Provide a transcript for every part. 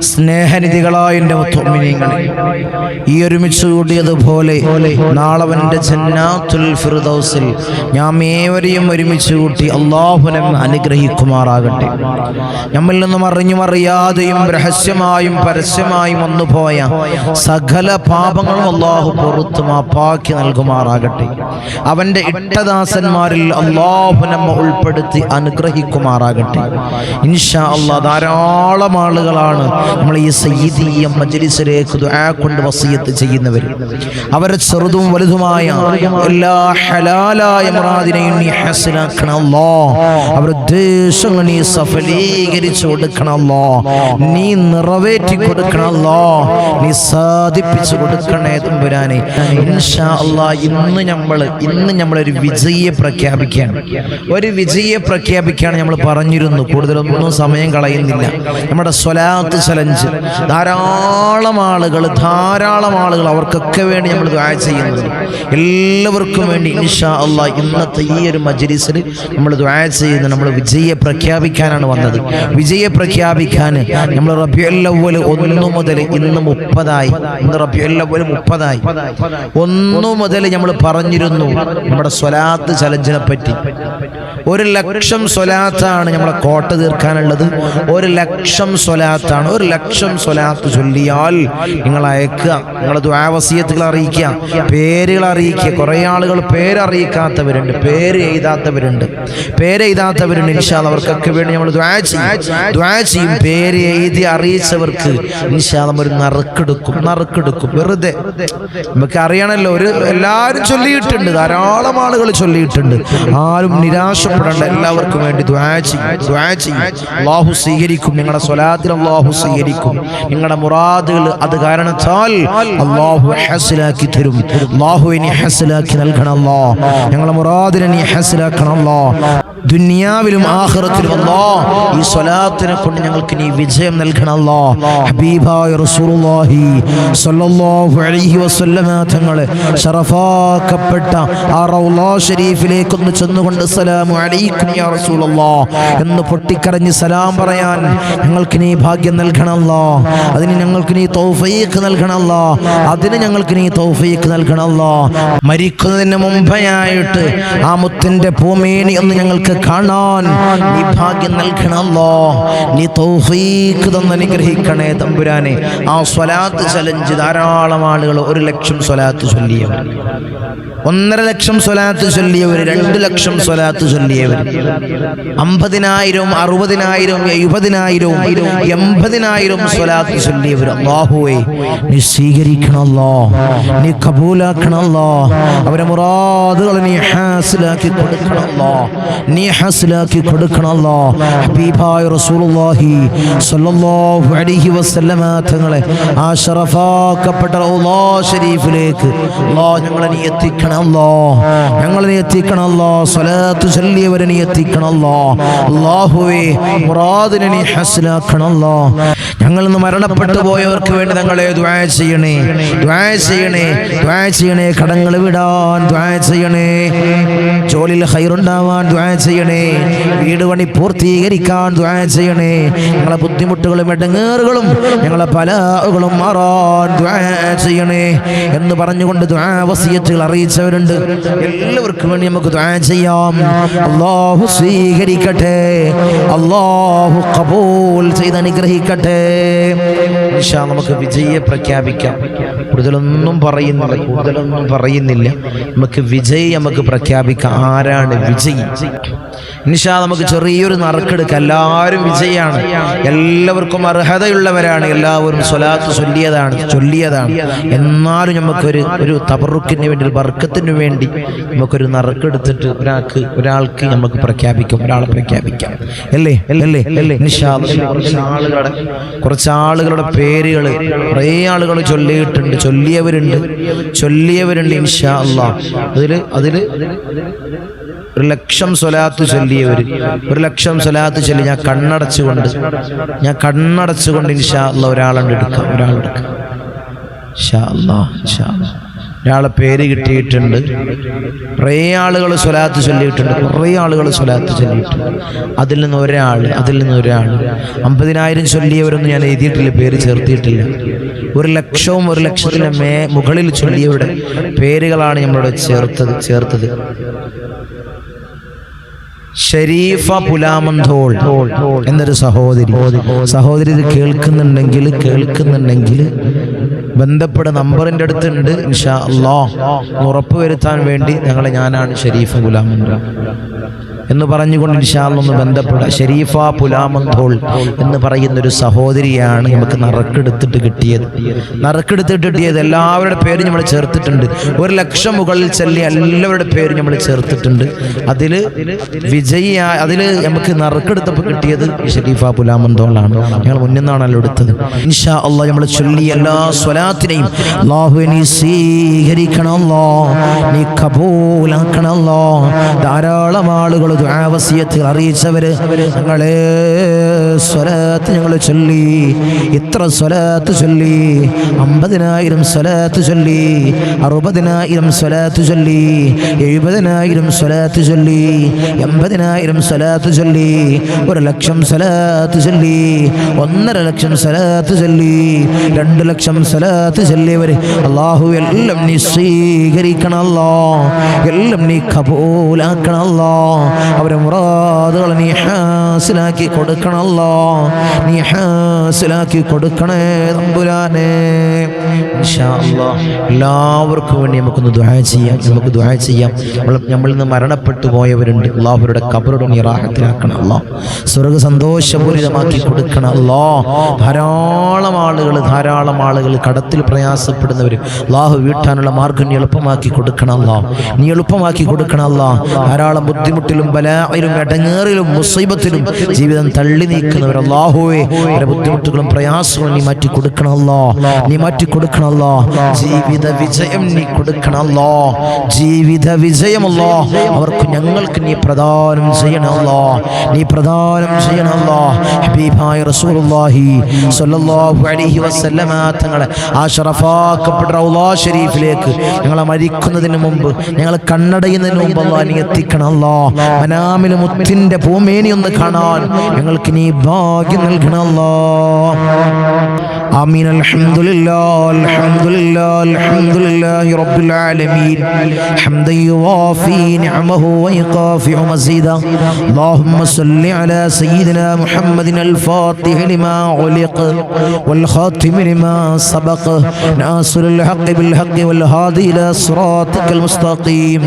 സ്നേഹനിധികളായ എന്റെ മുത്തോമിനിയങ്ങളെ ഈ ഒരുമിച്ച് കൂടിയതുപോലെ നാളവന്റെ ജന്നാത്തുൽ ഫിർദൗസിൽ ഞാൻ ഏവരെയും ഒരുമിച്ച് കൂട്ടി അള്ളാഹുനം അനുഗ്രഹിക്കുമാറാകട്ടെ. നമ്മിൽ നിന്നും അറിഞ്ഞും അറിയാതെയും രഹസ്യമായും പരസ്യമായും വന്നുപോയ സകല പാപങ്ങളും അള്ളാഹു പുറത്തു മാപ്പാക്കി നൽകുമാറാകട്ടെ. അവന്റെ ഇട്ടദാസന്മാരിൽ അള്ളാഹു നമ്മ ഉൾപ്പെടുത്തി അനുഗ്രഹിക്കുമാറാകട്ടെ. ഇൻഷാ അള്ളാഹ് ധാരാളം ആളുകളാണ് നമ്മൾ ഈ സയ്യിദീയ മജ്ലിസിലേക്ക് ദുആ കൊണ്ട് വസിയത്ത് ചെയ്യുന്നവർ അവരെ ചെറുതും വലുതുമായ എല്ലാ ഹലാലായ മുറാദിനെയും നീ ഹസനാക്കണം അല്ലാ അവരുടെ ഉദ്ദേശങ്ങൾ നീ സഫലീകരിച്ചു കൊടുക്കണം അല്ലാ നീ നിറവേറ്റി കൊടുക്കണം അല്ലാ നീ സാധിപ്പിച്ചു കൊടുക്കണേ തമ്പുരാനെ. ഇൻഷാ അല്ലാ ഇന്ന് നമ്മൾ ഇന്ന് നമ്മൾ ഒരു വിജയെ പ്രഖ്യാപിക്കുകയാണ്. ഒരു വിജയെ പ്രഖ്യാപിക്കുകയാണ് നമ്മൾ പറഞ്ഞിരുന്നു. കൂടുതലൊന്നും സമയം കളയുന്നില്ല. നമ്മുടെ സ്വലാത്ത് ചലഞ്ച്. ധാരാളം ആളുകൾ ധാരാളം ആളുകൾ അവർക്കൊക്കെ വേണ്ടി നമ്മൾ ദുആ ചെയ്യുന്നത് എല്ലാവർക്കും വേണ്ടി ഇൻഷാ അള്ളാ ഇന്നത്തെ ഈ ഒരു മജ്ലിസിൽ നമ്മൾ ദുആ ചെയ്യുന്നത് നമ്മൾ വിജയ പ്രഖ്യാപിക്കാനാണ് വന്നത്. വിജയ പ്രഖ്യാപിക്കാൻ നമ്മൾ റബിയുല്ലവൽ ഒന്ന് മുതൽ ഇന്ന് മുപ്പതായി. ഇന്ന് റബിയുല്ലവൽ മുപ്പതായി. ഒന്ന് മുതൽ നമ്മൾ പറഞ്ഞിരുന്നു നമ്മുടെ സ്വലാത്ത് ചലഞ്ചിനെ പറ്റി. ഒരു ലക്ഷം സ്വലാത്താണ് നമ്മളെ കോട്ട തീർക്കാനുള്ളത്. ഒരു ലക്ഷം സ്വലാത്താണ്. ഒരു ലക്ഷം സ്വലാത്ത് ചൊല്ലിയാൽ നിങ്ങൾ അയക്കുക നിങ്ങൾ ദ്വാവസീയത്തുകൾ അറിയിക്കുക പേരുകൾ അറിയിക്കുക. കുറേ ആളുകൾ പേരറിയിക്കാത്തവരുണ്ട് പേര് എഴുതാത്തവരുണ്ട്. പേരെഴുതാത്തവരുണ്ട് ഇൻഷാൽ അവർക്കൊക്കെ വേണ്ടി നമ്മൾ ദ്വാ ചെയ്യും. പേര് എഴുതി അറിയിച്ചവർക്ക് ഇൻഷാൽ ഒരു നറുക്കെടുക്കും നറുക്കെടുക്കും. വെറുതെ. നമുക്ക് അറിയണമല്ലോ ഒരു എല്ലാവരും ചൊല്ലിയിട്ടുണ്ട്. ധാരാളം ആളുകൾ ചൊല്ലിയിട്ടുണ്ട്. ആരും നിരാശപ്പെടേണ്ട. എല്ലാവർക്കും വേണ്ടി ദ്വാ ചെയ്യും. ദ്വാ സ്വീകരിക്കും. നിങ്ങളുടെ സ്വലാത്തിൽ അള്ളാഹു സ്വീകരിക്കും നിങ്ങളുടെ മുറാദുകൾ അത് കാരണത്താൽ അള്ളാഹു ഹസിലാക്കി തരും. അള്ളാഹു ഇനി ഹസിലാക്കി നൽകണമല്ലോ ഞങ്ങളുടെ മുറാദിനെ നീ ഹസിലാക്കണമല്ലോ ദുനിയാവിലും ആഹ്റത്തിലും അല്ലോ. ഈ സ്വലാത്തിനെ കൊണ്ട് ഞങ്ങൾക്ക് നീ വിജയം നൽകണമല്ലോ ഹബീബായ റസൂലുള്ളാഹി സ്വല്ലല്ലാഹു അലൈഹി വസല്ലമ തങ്ങളെ ഷറഫാക്കപ്പെട്ട ആ റൗളാ ഷരീഫിലേക്ക് ഒന്ന് ചെന്നുകൊണ്ട് സലാമു അലൈക്കും യാ റസൂലല്ലാ എന്ന് പൊട്ടിക്കരഞ്ഞ് സലാം പറയാൻ ഞങ്ങൾക്ക് നീ ഭാഗ്യം നൽകണമല്ലോ. അതിന് ഞങ്ങൾക്ക് നീ തൗഫീഖ് നൽകണമല്ലോ. അതിന് ഞങ്ങൾക്ക് നീ തൗഫീഖ് നൽകണമല്ലോ. മരിക്കുന്നതിന് മുമ്പായിട്ട് ആ മുത്തിന്റെ ഭൂമേനി ഒന്ന് ഞങ്ങൾക്ക് കാണാൻ നീ ഭാഗ്യം നൽകണമല്ലോ. നീ തൗഫീഖ് തന്ന് അനുഗ്രഹിക്കണേ തമ്പുരാനെ. ആ സ്വലാത്ത് ചലഞ്ച് ധാരാളം ആളുകൾ ഒരു ലക്ഷം സ്വലാത്ത് ചൊല്ലിയവർ. ഒന്നര ലക്ഷം സ്വലാത്ത് ചൊല്ലിയവർ രണ്ട് ലക്ഷം സ്വലാത്ത് ചൊല്ലിയവർ. അമ്പതിനായിരവും അറുപതിനായിരവും എഴുപതിനായിരവും എൺപതിനായിരം സ്വലാത്ത് ചൊല്ലിയവർ അള്ളാഹുവേ നീ സ്വീകരിക്കണല്ലോ നീ കബൂലാക്കണല്ലോ അവരെ മുറാദുകളെ നീ ഹാസിലാക്കി കൊടുക്കണല്ലോ നീ ഹാസിലാക്കി കൊടുക്കണല്ലോ ഹബീബായ റസൂലുള്ളാഹി അലൈഹി വസല്ലമ തങ്ങളെ ആ ഷറഫാക്കപ്പെട്ട റൗളാ ഷരീഫിലേക്ക് അല്ലാഹ് ഞങ്ങളെ നീ എത്തിക്കണമല്ലോ. ഞങ്ങളെ നീ എത്തിക്കണമല്ലോ. സ്വലാത്ത് ചൊല്ലിയവരെ നീ എത്തിക്കണമല്ലോ. അല്ലാഹുവേ മുറാദിനെ നീ ഞങ്ങൾ ഇന്ന് മരണപ്പെട്ടു പോയവർക്ക് വേണ്ടി ഞങ്ങളെ ദ്വാ ചെയ്യണേ. ദ്വാ ചെയ്യണേ. ദ്വാ ചെയ്യണേ. കടങ്ങൾ വിടാൻ ദ്വാ ചെയ്യണേ. ജോലിയിൽ ഹൈറുണ്ടാവാൻ ദ്വാ ചെയ്യണേ. വീട് പണി പൂർത്തീകരിക്കാൻ ദ്വാ ചെയ്യണേ. ഞങ്ങളെ ബുദ്ധിമുട്ടുകളും ഇടങ്ങേറുകളും ഞങ്ങളെ പലകളും മാറാൻ ദ്വാ ചെയ്യണേ. എന്ന് പറഞ്ഞുകൊണ്ട് ദ്വാ വസിയത്തുകൾ അറിയിച്ചവരുണ്ട്. എല്ലാവർക്കും വേണ്ടി നമുക്ക് ദ്വാ ചെയ്യാം. അള്ളാഹു സ്വീകരിക്കട്ടെ. അള്ളാഹു കബൂൽ ചെയ്ത് അനുഗ്രഹിക്കട്ടെ. ഇൻഷാ നമുക്ക് വിജയെ പ്രഖ്യാപിക്കാം. കൂടുതലൊന്നും പറയുന്നില്ല കൂടുതലൊന്നും പറയുന്നില്ല. നമുക്ക് വിജയ് നമുക്ക് പ്രഖ്യാപിക്കാം. ആരാണ് വിജയ്? നിഷാ നമുക്ക് ചെറിയൊരു നറുക്കെടുക്കാം. എല്ലാവരും വിജയാണ് എല്ലാവർക്കും അർഹതയുള്ളവരാണ്. എല്ലാവരും സ്വലാത്ത് ചൊല്ലിയതാണ് ചൊല്ലിയതാണ്. എന്നാലും നമുക്കൊരു ഒരു തബറുക്കിന് വേണ്ടി ഒരു വർക്കത്തിന് വേണ്ടി നമുക്കൊരു നറുക്കെടുത്തിട്ട് ഒരാൾക്ക് ഒരാൾക്ക് നമുക്ക് പ്രഖ്യാപിക്കാം ഒരാളെ പ്രഖ്യാപിക്കാം. അല്ലേ? അല്ലേ? അല്ലേ? നിഷാ ആളുകളുടെ കുറച്ച് ആളുകളുടെ പേരുകൾ കുറേ ആളുകൾ ചൊല്ലിയിട്ടുണ്ട് ചൊല്ലിയവരുണ്ട് ചൊല്ലിയവരുണ്ട് ഇൻഷാ അള്ളാ അതിൽ അതിൽ ഒരു ലക്ഷം സ്വലാത്ത് ചൊല്ലിയവർ ഒരു ലക്ഷം സ്വലാത്ത് ചൊല്ലി ഞാൻ കണ്ണടച്ചുകൊണ്ട് ഞാൻ കണ്ണടച്ചുകൊണ്ട് ഇൻഷാ അല്ല ഒരാളുണ്ട് എടുക്കാം ഒരാളെടുക്കാം ഇൻഷാ അല്ലാ, ഇൻഷാ അല്ലാ. ഒരാളെ പേര് കിട്ടിയിട്ടുണ്ട്. കുറേ ആളുകൾ സ്വലാത്ത് ചൊല്ലിയിട്ടുണ്ട്. കുറേ ആളുകൾ സ്വലാത്ത് ചൊല്ലിയിട്ടുണ്ട്. അതിൽ നിന്ന് ഒരാൾ അതിൽ നിന്ന് ഒരാൾ. അമ്പതിനായിരം ചൊല്ലിയവരൊന്നും ഞാൻ എഴുതിയിട്ടില്ല പേര് ചേർത്തിയിട്ടില്ല. ഒരു ലക്ഷവും ഒരു ലക്ഷത്തിന് മേ മുകളിൽ ചൊല്ലിയവരുടെ പേരുകളാണ് നമ്മളിവിടെ ചേർത്തത് ചേർത്തത്. ഷരീഫ പുലാമന്തോൾ എന്നൊരു സഹോദരി. സഹോദരി ഇത് കേൾക്കുന്നുണ്ടെങ്കിൽ കേൾക്കുന്നുണ്ടെങ്കിൽ ബന്ധപ്പെട്ട നമ്പറിന്റെ അടുത്തുണ്ട്. ഇൻഷാ അള്ളാഹ് ഉറപ്പ് വരുത്താൻ വേണ്ടി ഞങ്ങളെ ഞാനാണ് ഷരീഫ് പുലാമന്തോൾ എന്ന് പറഞ്ഞുകൊണ്ട് ഇൻഷാല്ലൊന്ന് ബന്ധപ്പെടുക ഷെരീഫ പുലാമന്തോൾ എന്ന് പറയുന്ന ഒരു സഹോദരിയാണ് നമുക്ക് നറുക്കെടുത്തിട്ട് കിട്ടിയത്. നറുക്കെടുത്തിട്ട് കിട്ടിയത് എല്ലാവരുടെ പേര് നമ്മൾ ചേർത്തിട്ടുണ്ട്. ഒരു ലക്ഷം മുകളിൽ ചെല്ലി എല്ലാവരുടെ പേര് നമ്മൾ ചേർത്തിട്ടുണ്ട്. അതിൽ വിജയി അതിൽ നമുക്ക് നറുക്കെടുത്തപ്പോൾ കിട്ടിയത് ഷെരീഫ പുലാമന്തോളാണ് ഞങ്ങൾ മുന്നിൽ നിന്നാണല്ലോ എടുത്തത്. ഇൻഷാ അള്ളാഹ് നമ്മൾ ചൊല്ലി എല്ലാ സ്വലാത്തിനെയും അള്ളാഹു നീ സ്വീകരിക്കണമല്ലോ നീ കബൂലാക്കണമല്ലോ. ധാരാളം ആളുകൾ ദുആവസിയത്തിൽ അറിയിച്ചവര് ഞങ്ങളെ സ്വലാത്ത് ഞങ്ങൾ ചൊല്ലി ഇത്ര സ്വലാത്ത് ചൊല്ലി അമ്പതിനായിരം സ്വലാത്ത് ചൊല്ലി അറുപതിനായിരം സ്വലാത്ത് ചൊല്ലി എഴുപതിനായിരം സ്വലാത്ത് ചൊല്ലി എൺപതിനായിരം സ്വലാത്ത് ചൊല്ലി ഒരു ലക്ഷം സ്വലാത്ത് ചൊല്ലി ഒന്നര ലക്ഷം സ്വലാത്ത് ചൊല്ലി രണ്ട് ലക്ഷം സ്വലാത്ത് ചൊല്ലിയവർ അള്ളാഹു എല്ലാം നീ സ്വീകരിക്കണമല്ലോ എല്ലാം നീ കബൂലാക്കണമല്ലോ അവരെ മുറാദുകൾ നീ ഹാസിലാക്കി കൊടുക്കണല്ലോ. നീ ഹാസിലാക്കി കൊടുക്കണേ തമ്പുരാനെ എല്ലാവർക്കും വേണ്ടി നമുക്കൊന്ന് ദുആ ചെയ്യാം. നമുക്ക് ദുആ ചെയ്യാം. നമ്മൾ നമ്മളിൽ നിന്ന് മരണപ്പെട്ടു പോയവരുണ്ട്. അള്ളാഹുരുടെ കബറുടെ നീ റാഹത്തിലാക്കണം അല്ലാ സ്വർഗ സന്തോഷപൂരിതമാക്കി കൊടുക്കണം അല്ലാ ധാരാളം ആളുകൾ ധാരാളം ആളുകൾ കടത്തിൽ പ്രയാസപ്പെടുന്നവർ അള്ളാഹു വീട്ടാനുള്ള മാർഗം നീ എളുപ്പമാക്കി കൊടുക്കണം അല്ലാ നീ എളുപ്പമാക്കി കൊടുക്കണം അല്ലാ ധാരാളം ബുദ്ധിമുട്ടിലും ബലായിലും ഇടങ്ങേറിലും മുസൈബത്തിലും ജീവിതം തള്ളി നീക്കുന്നവർ അള്ളാഹുവേ അവരുടെ ബുദ്ധിമുട്ടുകളും പ്രയാസങ്ങളും നീ മാറ്റി കൊടുക്കണമല്ലോ നീ മാറ്റി കൊടുക്കണമല്ലോ ജീവിത വിജയം നീ കൊടുക്കണമല്ലോ ജീവിത വിജയമല്ലോ അവർക്ക് ഞങ്ങൾക്ക് നീ പ്രദാനം ചെയ്യണമല്ലോ നീ പ്രദാനം ചെയ്യണമല്ലോ ഹബീബായ റസൂലുള്ളാഹി സ്വല്ലല്ലാഹു അലൈഹി വസല്ലമ തങ്ങളെ ആ ഷറഫാക്കപ്പെട്ട റൗളാ ഷരീഫിലേക്ക് ഞങ്ങളെ മരിക്കുന്നതിന് മുമ്പ് ഞങ്ങൾ കണ്ണടയുന്നതിന് മുമ്പ് അല്ലാ നീ എത്തിക്കണമല്ലോ മനാമിൽ മുത്തിന്റെ ഭൂമേനി ഒന്ന് കാണാൻ ഞങ്ങൾക്ക് നീ ഭാഗ്യം നൽകണമല്ലോ. آمين. الحمد لله الحمد لله الحمد لله رب العالمين. حمدا يوافي نعمه ويقافع مزيدا. اللهم صل على سيدنا محمد الفاتح لما علق والخاتم لما سبق. ناصر الحق بالحق والهادي إلى صراطك المستقيم.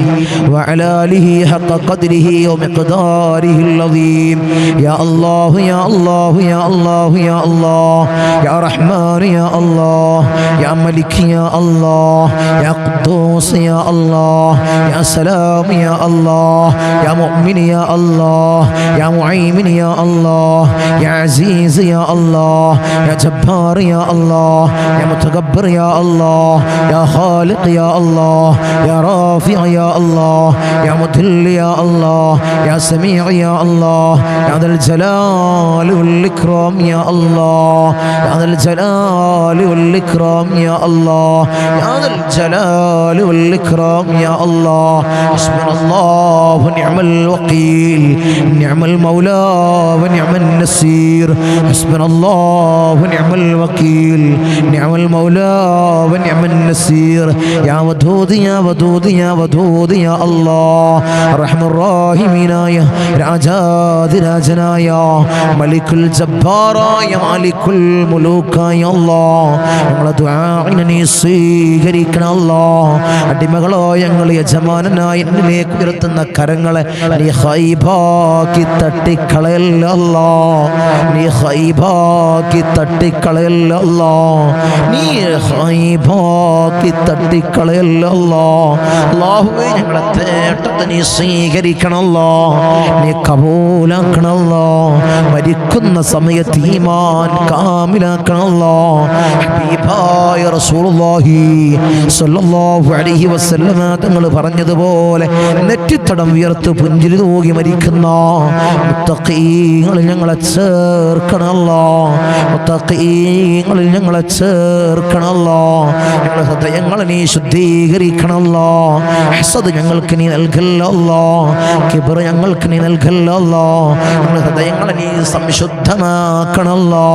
وعلى آله حق قدره ومقداره العظيم. يا الله يا الله يا الله يا الله. يا رحمن يا الله يا ملك يا الله يا قدوس يا الله يا سلام يا الله يا مؤمن يا الله يا معيمن يا الله يا عزيز يا الله يا جبار يا الله يا متكبر يا الله يا خالق يا الله يا رافع يا الله يا مذل يا الله يا سميع يا الله يا ذا الجلال والإكرام يا الله يا ذا الجلال والإكرام يا الله يا ذا الجلال والإكرام يا الله حسبنا الله ونعم الوكيل نعم المولى ونعم النصير حسبنا الله ونعم الوكيل نعم المولى ونعم النصير يا ودود يا ودود يا ودود يا الله رحم الراحمين يا രാജാതിരാജനായ മലിക്കുൽ ജബ്ബാറായ മാലിക്കുൽ മുലൂക്കായ നീ അടിമകളോ ഞങ്ങൾ യജമാനായി എന്നിലേക്ക് ഉയർത്തുന്ന കരങ്ങളെ നീ നീ നീ നീ മരിക്കുന്ന സമയത്ത് ഈമാൻ കാമിലാക്കണമല്ലോ തങ്ങൾ പറഞ്ഞതുപോലെ നെറ്റിത്തടം ഉയർത്ത് പുഞ്ചിരി തൂകി മരിക്കുന്ന മുത്തഖീങ്ങളിൽ ഞങ്ങളെ ചേർക്കണല്ലോ മുത്തഖീങ്ങളിൽ ഞങ്ങളെ ചേർക്കണല്ലോ ഞങ്ങളുടെ ഹൃദയങ്ങളെ നീ ശുദ്ധീകരിക്കണല്ലോ ഹസദ് ഞങ്ങൾക്ക് നീ നൽകല്ലോ കിബർ ഞങ്ങൾക്ക് നീ നൽകല്ലോ ഞങ്ങളുടെ ഹൃദയങ്ങളെ നീ സംശുദ്ധമാക്കണല്ലോ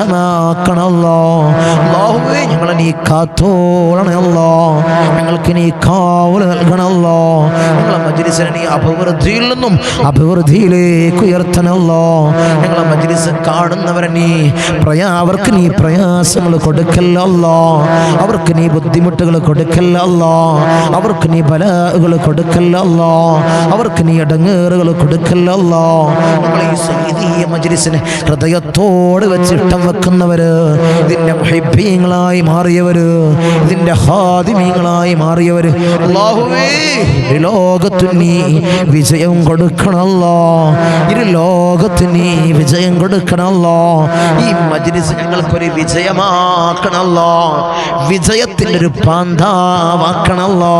സംശുദ്ധമാക്കണല്ലോ അല്ലാഹുവേ ഞങ്ങളെ നീ കാത്തോളണല്ലോ ഞങ്ങൾക്ക് നീ കാവൽ നൽകണല്ലോ ഞങ്ങളെ മജ്ലിസിനെ നീ അഭിവൃദ്ധിയിൽ നിന്നും അഭിവൃദ്ധിയിലേക്ക് ഉയർത്തണല്ലോ ഞങ്ങളെ മജ്ലിസ് കാണുന്നവരെ നീ പ്രയാ അവർക്ക് നീ പ്രയാസങ്ങൾ കൊടുക്കല്ലോ അവർക്ക് നീ ബുദ്ധിമുട്ടുകൾ കൊടുക്കല്ലോ അവർക്ക് നീ ബലകൾ കൊടുക്കല്ലോ അവർക്ക് നീ ഇടങ്ങേറുകൾ കൊടുക്കല്ലോ ഞങ്ങളെ ഈ മജ്ലിസിനെ ഹൃദയത്തോട് വെച്ച് ഇഷ്ടം വെക്കുന്നവര് ഇതിന്റെ മുഹിബ്ബീങ്ങളായി മാറിയവര് ഇതിന്റെ ഹാദിമീങ്ങളായി മാറിയവര്. ലോകത്ത് നീ വിജയം കൊടുക്കണല്ലോ. ഇരു ലോകത്ത് നീ വിജയം കൊടുക്കണല്ലോ. ഈ മജ്ലിസ് ഞങ്ങൾക്കൊരു വിജയമാക്കണല്ലോ. വിജയത്തിന്റെ ഒരു പാന്താവാക്കണല്ലോ.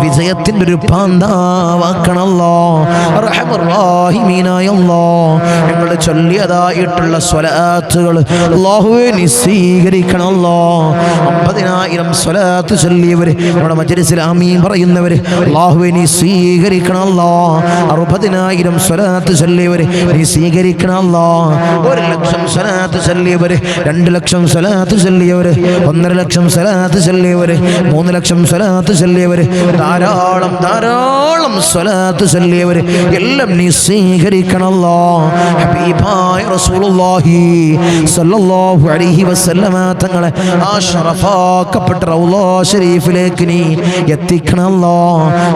വിജയത്തിന്റെ ഒരു പാന്താവാക്കണല്ലോ റഹമുറാഹിമീനായല്ലോ ഞങ്ങൾ ചൊല്ലിയതായിട്ടുള്ള സ്വലാത്തുകൾ അല്ലാഹുവേ നീ സ്വീകരിക്കണല്ലോ അമ്പതിനായിരം സ്വലാത്ത് ചൊല്ലിയവർ നമ്മുടെ മജ്ലിസിൽ ആമീൻ പറയുന്നവർ അല്ലാഹുവേ നീ സ്വീകരിക്കണല്ലോ അറുപതിനായിരം സ്വലാത്ത് ചൊല്ലിയവർ നീ സ്വീകരിക്കണല്ലോ ഒരു ലക്ഷം സ്വലാത്ത് ചൊല്ലിയവർ രണ്ട് ലക്ഷം സ്വലാത്ത് ചൊല്ലിയവർ ഒന്നര ലക്ഷം സ്വലാത്ത് ചൊല്ലിയവർ മൂന്ന് ലക്ഷം സ്വലാത്ത് ചൊല്ലിയവർ ധാരാളം ധാരാളം സ്വലാത്ത് ചൊല്ലിയവർ എല്ലാം നീ സ്വീകരിക്കണല്ലോ ഹബീബായ റസൂലുള്ളാഹി സ്വല്ലല്ലാഹു അലൈഹി വസല്ലമ തങ്ങളെ ആ ഷറഫാക്കപ്പെട്ട റൗളാ ഷരീഫിലേക്ക് നീ എത്തിക്കണല്ലോ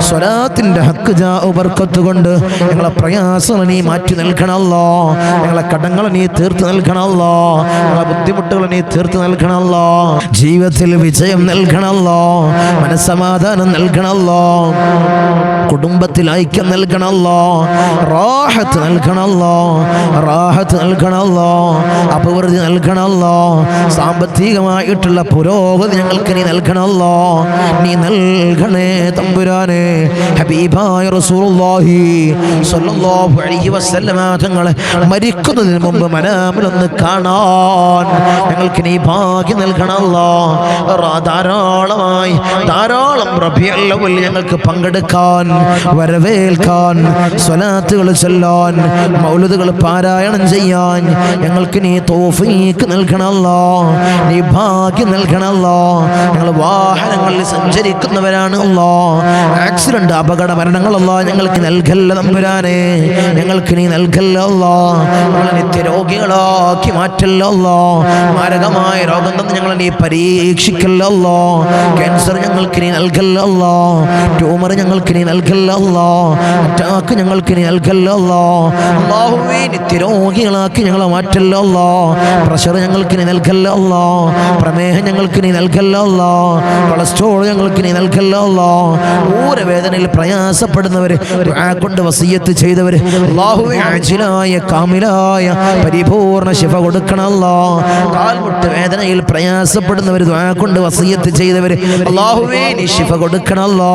സ്വലാത്തിന്റെ ഹക്ക് ജാ ബർക്കത്ത് കൊണ്ട് ഞങ്ങളെ പ്രയാസങ്ങൾ നീ മാറ്റി നൽകണല്ലോ ഞങ്ങളെ കടങ്ങൾ നീ തീർത്ത് നൽകണല്ലോ ഞങ്ങളെ ബുദ്ധിമുട്ടുകൾ നീ തീർത്ത് നൽകണല്ലോ ജീവിതത്തിൽ വിജയം നൽകണല്ലോ മനസ്സമാധാനം നൽകണല്ലോ കുടുംബത്തിൽ ഐക്യം നൽകണല്ലോ റാഹത്ത് നൽകണല്ലോ റാഹത്ത് നൽകണല്ലോ അഭിവൃദ്ധി നൽകണല്ലോ സാമ്പത്തികമായിട്ടുള്ള പുരോഗതി ഞങ്ങൾക്ക് നീ നൽകണല്ലോ നീ നൽകണേ തമ്പുരാനെ. ഹബീബായ റസൂലുള്ളാഹി സ്വല്ലല്ലാഹു അലൈഹി വസല്ലമ തങ്ങളെ മരിക്കുന്നതിന് മുമ്പ് മനാമിലൊന്ന് കാണാൻ ഞങ്ങൾക്ക് നീ ഭാഗ്യം നൽകണല്ലോ ധാരാളമായി ധാരാളം റബിയല്ലവൽ ഞങ്ങൾക്ക് പങ്കെടുക്കാൻ വരവേൽക്കാൻ സ്വലാത്തുകൾ ചൊല്ലാൻ മൗലുദുകൾ പാരായണം ചെയ്യാൻ ഞങ്ങൾക്ക് നീ തോഫീക്ക് നൽകണല്ലോ നീ ഭാഗ്യം നൽകണല്ലോ ഞങ്ങൾ വാഹനങ്ങളിൽ സഞ്ചരിക്കുന്നവരാണ് അല്ലോ ആക്സിഡന്റ് അപകട മരണങ്ങളല്ലോ ഞങ്ങൾക്ക് നൽകല്ല നമ്പുരാനെ ഞങ്ങൾക്ക് നീ നൽകല്ലോ ഞങ്ങൾ നിത്യരോഗികളാക്കി മാറ്റല്ലോ മാരകമായ രോഗം തന്നെ ഞങ്ങൾ നീ പരീക്ഷിക്കല്ലോ ക്യാൻസർ ഞങ്ങൾക്ക് നീ നൽകല്ലോ ട്യൂമർ ഞങ്ങൾക്ക് നീ നൽകല്ലോ അറ്റാക്ക് ഞങ്ങൾക്ക് നീ നൽകല്ലോ അള്ളാഹുവേ നിത്യരോഗികളാക്കി ഞങ്ങളെ മാറ്റല്ലോ പ്രഷർ ഞങ്ങൾക്ക് നീ നൽകല്ലോ പ്രമേഹം ഞങ്ങൾക്ക് നീ നൽകല്ലോ കൊളസ്ട്രോൾ ഞങ്ങൾക്ക് നീ നൽകല്ലോ ഊരവേദനയിൽ പ്രയാസപ്പെടുന്നവർ കൊണ്ട് വസീയത്ത് ചെയ്തവർ ആജിലായ കാമിലായ പരിപൂർണ ശിഫ കൊടുക്കണല്ലോ. കാൽമുട്ട് വേദനയിൽ പ്രയാസപ്പെടുന്നവർ കൊണ്ട് വസീയത്ത് ചെയ്തവർ അള്ളാഹുവേ നീ ശിഫ കൊടുക്കണല്ലോ.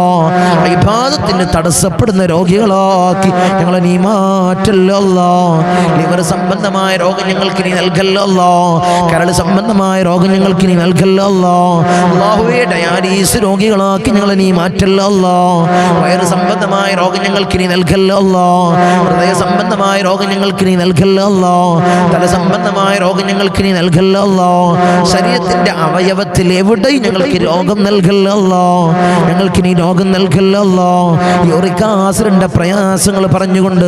തടസ്സപ്പെടുന്ന രോഗികളാക്കി ഞങ്ങളെ നീ മാറ്റല്ലോ ലിവർ സംബന്ധമായ രോഗം ഞങ്ങൾക്ക് നീ നൽകല്ലോ കരൾ സംബന്ധമായ രോഗം ഞങ്ങൾക്ക് നീ നൽകല്ലോ അള്ളാഹുവേ ഡയാലിസ് രോഗികളാക്കി ഞങ്ങളെ നീ മാറ്റല്ലോ വയറ് സംബന്ധമായ രോഗം ഞങ്ങൾക്ക് നീ നൽകല്ലോ ഹൃദയ സംബന്ധമായ രോഗം ഞങ്ങൾക്ക് നീ നൽകല്ലോ തല സംബന്ധമായ രോഗം ഞങ്ങൾക്ക് നീ നൽകല്ലോ ശരീരത്തിന്റെ അവയവത്തിൽ എവിടെയും ഞങ്ങൾക്ക് രോഗം നൽകല്ലോ ഞങ്ങൾക്ക് നീ രോഗം നൽകല്ലോ യൂറിക് ആസിഡിന്റെ പ്രയാസങ്ങൾ പറഞ്ഞുകൊണ്ട്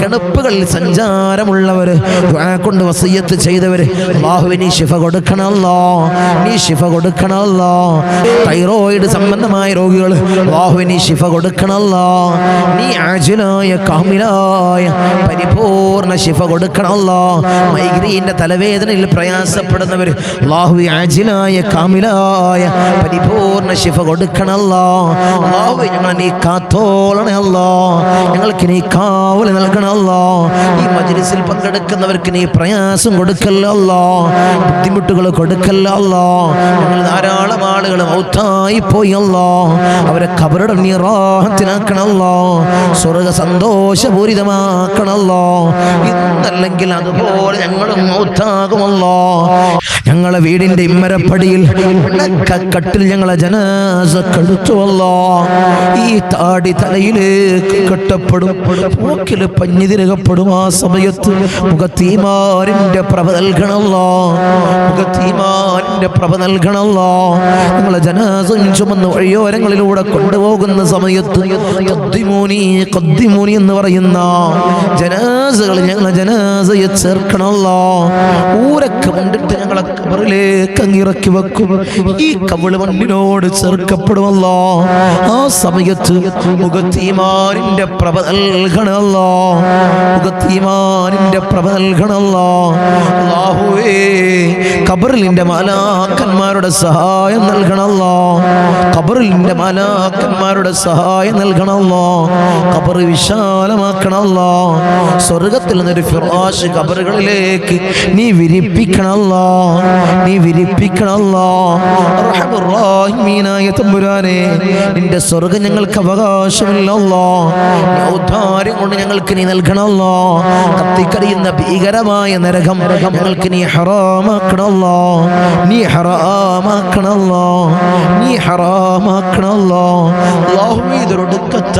കിണപ്പുകളിൽ സഞ്ചാരമുള്ളവർ കൊണ്ട് വസയ്യത്ത് ചെയ്തവർ ബാഹുവിനി ശിഫ കൊടുക്കണല്ലോ നീ ശിഫ കൊടുക്കണല്ലോ തൈറോയിഡ് സംബന്ധമായ രോഗികൾ ബാഹുവിനി ശിഫ കൊടുക്കണല്ലോ നീ ആജുലായ കാമിലായ പരിപൂർണ ശിഫ കൊടുക്കണല്ലോ മൈഗ്രീന്റെ തലവേദനയിൽ പ്രയാസപ്പെടുന്നവർ അള്ളാഹു ആജിലായ കാമിലായ പരിപൂർണ ശിഫ കൊടുക്കണല്ലോ അള്ളാഹു ഞങ്ങൾ നീ കാത്തു കാത്തോളണേ അല്ലോ. ഞങ്ങൾക്ക് നീ കാവൽ നൽകണമല്ലോ ഈ മജ്ലിസിൽ പങ്കെടുക്കുന്നവർക്ക് നീ പ്രയാസം കൊടുക്കല്ലോ ബുദ്ധിമുട്ടുകൾ കൊടുക്കല്ലോ ഞങ്ങൾ ധാരാളം ആളുകൾ ഔത്തായി പോയല്ലോ അവരെ കബറുടെ നിറാഹത്തിനാക്കണല്ലോ സ്വർഗ സന്തോഷപൂരിതമാക്കണല്ലോ ഇന്നല്ലെങ്കിൽ അതുപോലെ ഞങ്ങളും ഔത്താകുമല്ലോ ഞങ്ങളെ വീടിന്റെ ഇമ്മരപ്പടിയിൽ കട്ടിൽ ഞങ്ങളെ ജനാസ കടുത്തുവല്ലോ ഈ താടി തലയിലേക്ക് കെട്ടപ്പെടും. മൂക്കിൽ പഞ്ഞി തിരകപ്പെടും ആ സമയത്ത് മുഖത്തീമാരിന്റെ പ്രഭ നൽകണല്ലോ മുഖത്തീമാരിന്റെ പ്രഭ നൽകണല്ലോ നിങ്ങളെ ജനാസം ചുമന്ന് വഴിയോരങ്ങളിലൂടെ കൊണ്ടുപോകുന്ന സമയത്ത് കദ്ദിമൂനി കദ്ദിമൂനി എന്ന് പറയുന്ന ജനാസകൾ ഞങ്ങളെ ജനാസയെ ചേർക്കണല്ലോ ഊരൊക്കെ കണ്ടിട്ട് ഞങ്ങളെ കബറിലേക്ക് അങ്ങിറക്കി വെക്കും. ഈ കവിൾ മണ്ണിനോട് ചേർക്കപ്പെടുമല്ലോ ആ സമയത്ത് മുഖത്തീമാനിന്റെ പ്രഭ നൽകണല്ലോ മുഖത്തീമാനിന്റെ പ്രഭ നൽകണല്ലോ അല്ലാഹുവേ കബറിലിന്റെ മാലാക്കന്മാരുടെ സഹായം നൽകണല്ലോ കബറിലിന്റെ മാലാക്കന്മാരുടെ സഹായം നൽകണല്ലോ കബർ വിശാലമാക്കണല്ലോ സ്വർഗത്തിൽ നിന്നൊരു ഫിറാഷ് കബറുകളിലേക്ക് നീ വിരിപ്പിക്കണല്ലോ നീ വിരിപ്പിക്കണല്ലോ റഹ്മുറാഹിമീനായ തമ്പുരാനെ നിന്റെ സ്വർഗം ഞങ്ങൾക്ക് അവകാശമില്ലല്ലോ ഔദാര്യം കൊണ്ട് ഞങ്ങൾക്ക് നീ നൽകണമല്ലോ. കത്തിക്കറിയുന്ന ഭീകരമായ നരകം ഞങ്ങൾക്ക് നീ ഹറാമാക്കണമല്ലോ. നീ ഹറാമാക്കണമല്ലോ. നീ ഹറാമാക്കണമല്ലോ.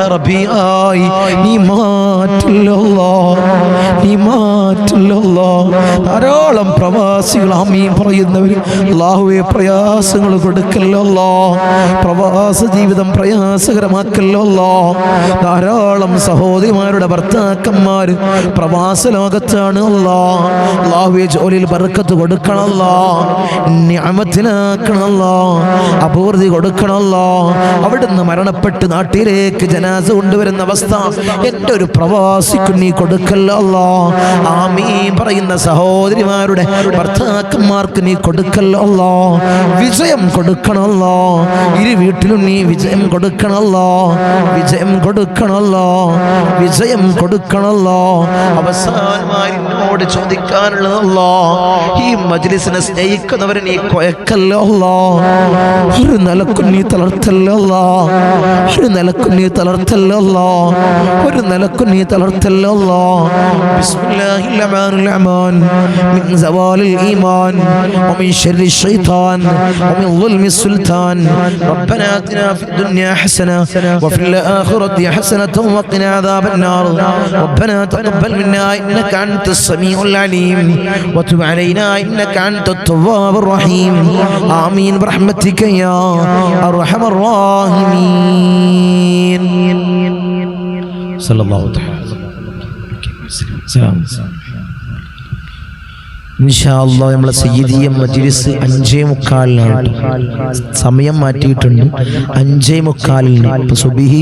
റബിയായി. നീ മാറ്റില്ലല്ലോ. നീ മാറ്റില്ലല്ലോ. ധാരാളം പ്രവാസികൾ അമ്മയും പറയുന്നവർ അള്ളാഹുവെ പ്രയാസങ്ങൾ കൊടുക്കല്ലോ പ്രവാസ ജീവിതം പ്രയാസകരമാക്കല്ലോ ധാരാളം സഹോദരിമാരുടെ ഭർത്താക്കന്മാർ പ്രവാസ ലോകത്താണ് അല്ലോ ബർക്കത്ത് കൊടുക്കണല്ലോ അപൂർതി കൊടുക്കണല്ലോ അവിടുന്ന് മരണപ്പെട്ട് നാട്ടിലേക്ക് ജനാസ് കൊണ്ടുവരുന്ന അവസ്ഥ എന്റെ ഒരു പ്രവാസിക്ക് നീ കൊടുക്കല്ലോ ആമീ പറയുന്ന സഹോദരിമാരുടെ ഭർത്താക്കന്മാർക്ക് നീ കൊടുക്കല്ലോ വിജയം കൊടുക്കണല്ലോ ഇരു വീട്ടിലും നീ വിജയം കൊടുക്കണല്ലോ വിജയം കൊടുക്കണല്ലോ വിജയം കൊടുക്കണല്ലോ അവസാനമായി എന്നോട് ചോദിക്കാനുള്ളതല്ലോ ഈ മജ്ലിസിനെ സ്നേഹിക്കുന്നവരെ നീ കൊയക്കല്ലോ ഒരു നിലക്കും നീ തളർത്തല്ലോ ഒരു നിലക്കും നീ തളർത്തല്ലോ ഒരു നിലക്കും നീ തളർത്തല്ലോ ബിസ്മില്ലാഹിർ റഹ്മാനിർ റഹീം من زوال الإيمان ومن شر الشيطان ومن ظلم السلطان ربنا آتنا في الدنيا حسنة وفي الآخرة حسنة وقنا عذاب النار. ربنا تقبل منا إنك أنت السميع العليم. وتب علينا إنك أنت التواب الرحيم. آمين برحمتك يا أرحم الراحمين. صلى الله تعالى سلام. ഇൻഷാല്ല നമ്മളെ സയ്യിദിയ മജ്ലിസ് അഞ്ചേ മുക്കാലിനാണ് സമയം മാറ്റിയിട്ടുണ്ട്. അഞ്ചേ മുക്കാലിന്. സുബിഹി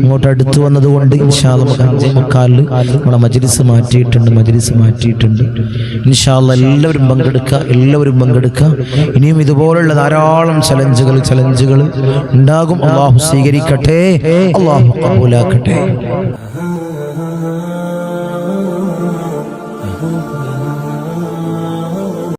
ഇങ്ങോട്ട് അടുത്ത് വന്നതുകൊണ്ട് കൊണ്ട് നമുക്ക് അഞ്ചേ മുക്കാലിൽ നമ്മളെ മജ്ലിസ് മാറ്റിയിട്ടുണ്ട് മജ്ലിസ് മാറ്റിയിട്ടുണ്ട്. ഇൻഷാല്ല എല്ലാവരും പങ്കെടുക്കുക എല്ലാവരും പങ്കെടുക്കുക. ഇനിയും ഇതുപോലുള്ള ധാരാളം ചലഞ്ചുകൾ ചലഞ്ചുകൾ ഉണ്ടാകും. അള്ളാഹു സ്വീകരിക്കട്ടെ. അള്ളാഹു കബൂലാക്കട്ടെ